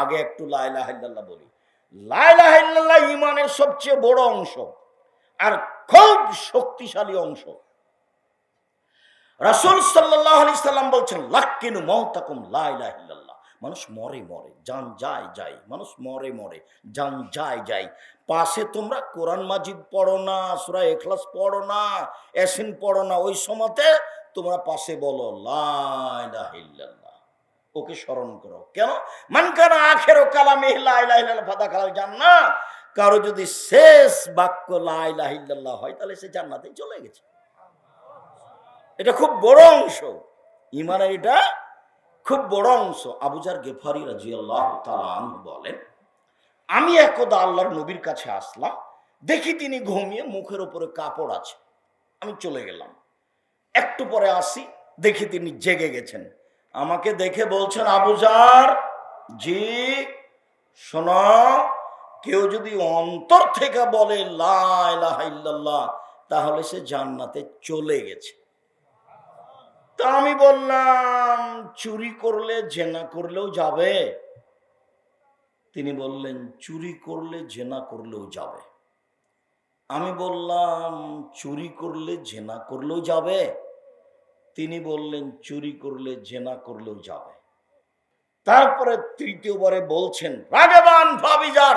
আগে একটু লাইলাহিল্লাহ বলি। লাইলাহিল্লাহ ইমানের সবচেয়ে বড় অংশ আর খুব শক্তিশালী অংশ। রাসূল সাল্লাম বলছেন, লাক্কিনু মাউতাকুম লা ইলাহা ইল্লাল্লাহ। মানুষ মরে মরে, যান যায় যায়, মানুষ মরে মরে, যান যায় যায়। পাশে তোমরা কোরআন মাজিদ পড়ো না, সূরা এখলাস পড়ো না এসিন পড়ো না, ওই সময়তে তোমরা পাশে বলো, লা ইলাহা ইল্লাল্লাহ। ওকে স্মরণ করো। কেন? মানকানা আখের কালামে ফাদা খালাল জান্নাত। কারও যদি শেষ বাক্য লা ইলাহা ইল্লাল্লাহ হয়, তাহলে সে জান্নাতে চলে গেছে। এটা খুব বড় অংশ। ইমানের এটা খুব বড় অংশ। আবুজার গেফারি রাজিয়াল্লাহ তালান বলেন, আমি একদা আল্লাহর নবীর কাছে আসলাম, দেখি তিনি ঘুমিয়ে মুখের উপরে কাপড় আছে। আমি চলে গেলাম। একটু পরে আসি, দেখি তিনি জেগে গেছেন। আমাকে দেখে বলছেন আবুজার জি, শোনো, কেউ যদি অন্তর থেকে বলে, লা ইলাহা ইল্লাল্লাহ, তাহলে সে জান্নাতে চলে গেছে। তা আমি বললাম, চুরি করলে জেনা করলেও যাবে। তিনি বললেন, চুরি করলে জেনা করলেও যাবে। আমি বললাম, চুরি করলে জেনা করলেও যাবে? তিনি বললেন, চুরি করলে, জেনা করলেও যাবে। তারপরে তৃতীয়বারে বলছেন, রাগবান ভাবিজার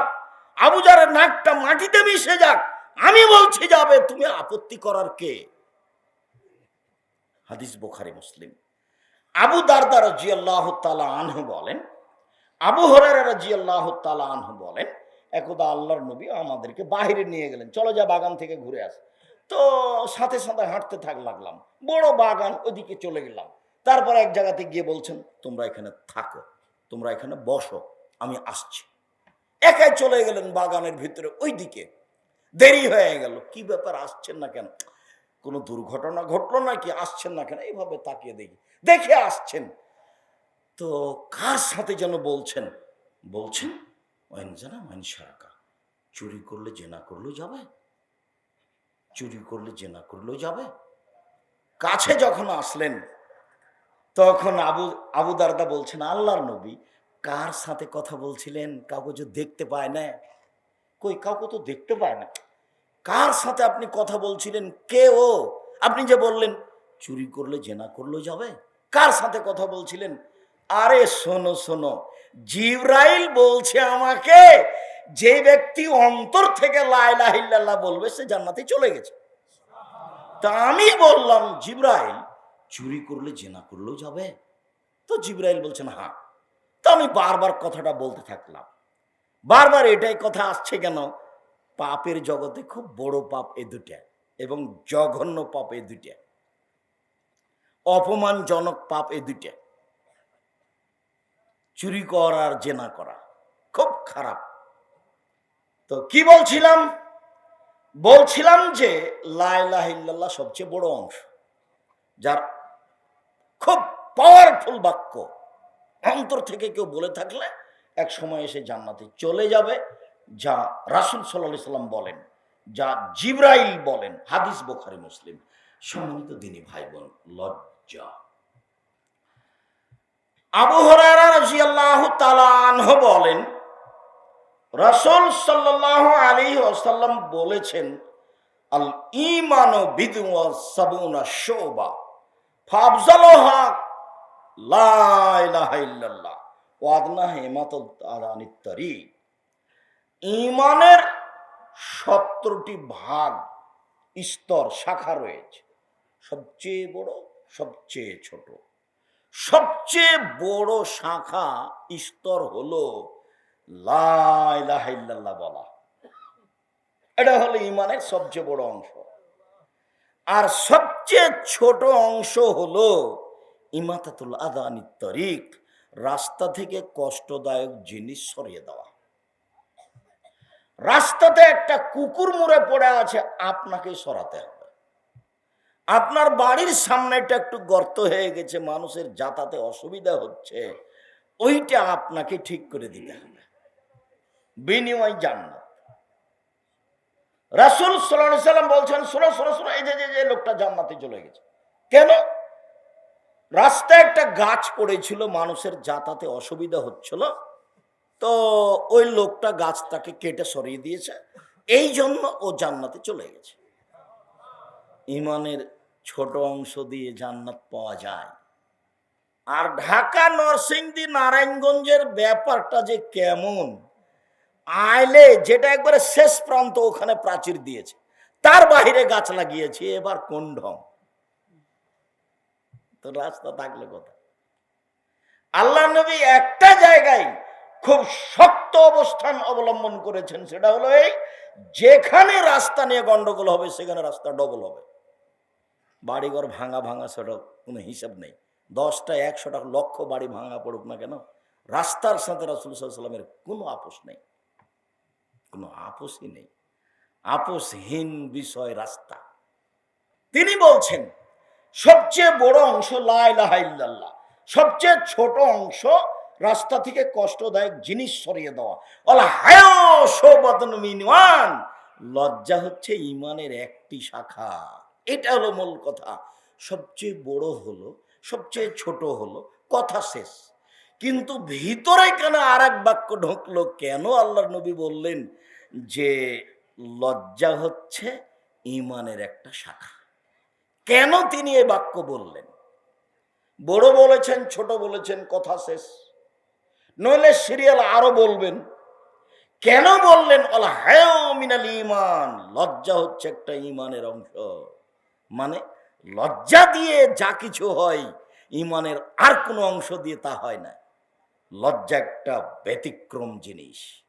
আবুজারের নাকটা মাটিতে মিশে যাক। আমি বলছি, যাবে, তুমি আপত্তি করার কে? হাদিস বোখারি, মুসলিম। আবু দারদা রাজি আল্লাহ তালা আনহু বলেন, আবু হরারা রাজি আল্লাহ তালা আনহু বলেন, একদা আল্লাহর নবী আমাদেরকে বাহিরে নিয়ে গেলেন। চলো যা বাগান থেকে ঘুরে আস। তো সাথে সাথে হাঁটতে থাক লাগলাম। বড় বাগান ওদিকে চলে গেলাম। তারপর এক জায়গাতে গিয়ে বলছেন, তোমরা এখানে থাকো, তোমরা এখানে বসো, আমি আসছি। একাই চলে গেলেন বাগানের ভিতরে ওই দিকে দেরি হয়ে গেল। কি ব্যাপার, আসছেন না কেন? কোনো দুর্ঘটনা ঘটলো নাকি? আসছেন না কেন? এইভাবে তাকিয়ে দেখি। দেখে আসছেন। তো কার সাথে যেন বলছেন? বলছেন ওয়াইন জানা ওয়াইন সারাকা, চুরি করলে, জেনা করলেও যাবে? চুরি করলে, জেনা করলেও যাবে। কাছে যখন আসলেন, তখন আবু আবু দারদা বলছেন, আল্লাহর নবী কার সাথে কথা বলছিলেন? কাউকে যে দেখতে পায় না? কই, কাউকে তো দেখতে পায় না। কার সাথে আপনি কথা বলছিলেন? কে ও? আপনি যে বললেন, চুরি করলে, জেনা করলেও যাবে? কার সাথে কথা বলছিলেন? আরে শোনো শোনো, জিব্রাইল বলছে আমাকে যে ব্যক্তি অন্তর থেকে লাইলাহিল্লাহ বলবে, সে জান্নাতে চলে গেছে। তা আমি বললাম, জিব্রাইল, চুরি করলে জেনা করলেও যাবে? তো জিব্রাইল বলছেন হ্যাঁ তো আমি বারবার কথাটা বলতে থাকলাম। বারবার এটাই কথা আসছে কেন? পাপের জগতে খুব বড় পাপ এ দুটা এবং জঘন্য পাপ এ দুটা অপমানজনক পাপ এ দুটা চুরি করার জেনা করা খুব খারাপ। তো কি বলছিলাম? বলছিলাম যে লাইলাহিল্লাহ সবচেয়ে বড় অংশ, যার খুব পাওয়ারফুল বাক্য। অন্তর থেকে কেউ বলে থাকলে এক সময় এসে জান্নাতে চলে যাবে, যা রাসুল সাল্লাহ সাল্লাম বলেন, যা জিব্রাইল বলেন, হাদিস বোখারি, মুসলিম। সম্মানিত দিনী ভাই বোন লজ্জা। আবু হরারা বলেন রাসূল সাল্লাল্লাহু আলী ওয়াসাল্লাম বলেছেন, আল আনিত তারিক ঈমানের সত্তরটি ভাগ স্তর, শাখা রয়েছে। সবচেয়ে বড়, সবচেয়ে ছোট। সবচেয়ে বড় শাখা স্তর হলো বলা। এটা হলো ইমানের সবচেয়ে বড় অংশ। আর সবচেয়ে ছোট অংশ হলো ইমাতাতুল আদানি তরিক, রাস্তা থেকে কষ্টদায়ক জিনিস সরিয়ে দেওয়া। রাস্তাতে একটা কুকুর মুড়ে পড়ে আছে, আপনাকে সরাতে হবে। আপনার বাড়ির সামনেটা একটু গর্ত হয়ে গেছে, মানুষের যাতায়াতে অসুবিধা হচ্ছে, ওইটা আপনাকে ঠিক করে দিতে হবে। বিনিময় জান্নাত। রাসুল সাল্লাম বলছেন, শোনো শোনো শোনো, এই যে যে লোকটা জান্নাতে চলে গেছে। কেন? রাস্তায় একটা গাছ পড়েছিল, মানুষের যাতায়াতে অসুবিধা হচ্ছিল। তো ওই লোকটা গাছটাকে কেটে সরিয়ে দিয়েছে। এই জন্য ও জান্নাতে চলে গেছে। ইমানের ছোট অংশ দিয়ে জান্নাত পাওয়া যায়। আর ঢাকা, নরসিংদী, নারায়ণগঞ্জের ব্যাপারটা যে কেমন আইলে যেটা একবারে শেষ প্রান্ত ওখানে প্রাচীর দিয়েছে। তার বাইরে গাছ লাগিয়েছি, এবার কোন ঢং তো রাস্তা থাকলে কথা। আল্লাহ নবী একটা জায়গায় খুব শক্ত অবস্থান অবলম্বন করেছেন, সেটা হলো এই যেখানে রাস্তা নিয়ে গন্ডগোল হবে, সেখানে রাস্তা ডবল হবে। বাড়িঘর ভাঙা ভাঙা, সেটা কোনো হিসাব নেই। দশটা, একশোটা লক্ষ বাড়ি ভাঙা পড়ুক না কেন, রাস্তার সাথে রাসুল সাল্লামের কোনো আপোষ নেই। কোনো আপোষই নেই। আপোষহীন বিষয় রাস্তা। তিনি বলছেন, সবচেয়ে বড় অংশ লাইল্লাহ সবচেয়ে ছোট অংশ রাস্তা থেকে কষ্টদায়ক জিনিস সরিয়ে দেওয়া। লজ্জা হচ্ছে ইমানের একটি শাখা। এটা হলো মূল কথা। সবচেয়ে বড় হলো, সবচেয়ে ছোট হলো, কথা শেষ। কিন্তু ভিতরে কেন আর এক বাক্য ঢুকলো? কেন আল্লাহর নবী বললেন যে লজ্জা হচ্ছে ইমানের একটা শাখা? কেন তিনি এই বাক্য বললেন? বড় বলেছেন, ছোট বলেছেন, কথা শেষ। নইলে সিরিয়াল আরও বলবেন, কেন বললেন, অল মিনাল ইমান লজ্জা হচ্ছে একটা ইমানের অংশ। মানে লজ্জা দিয়ে যা কিছু হয় ইমানের আর কোনো অংশ দিয়ে তা হয় না। লজ্জা একটা ব্যতিক্রম জিনিস।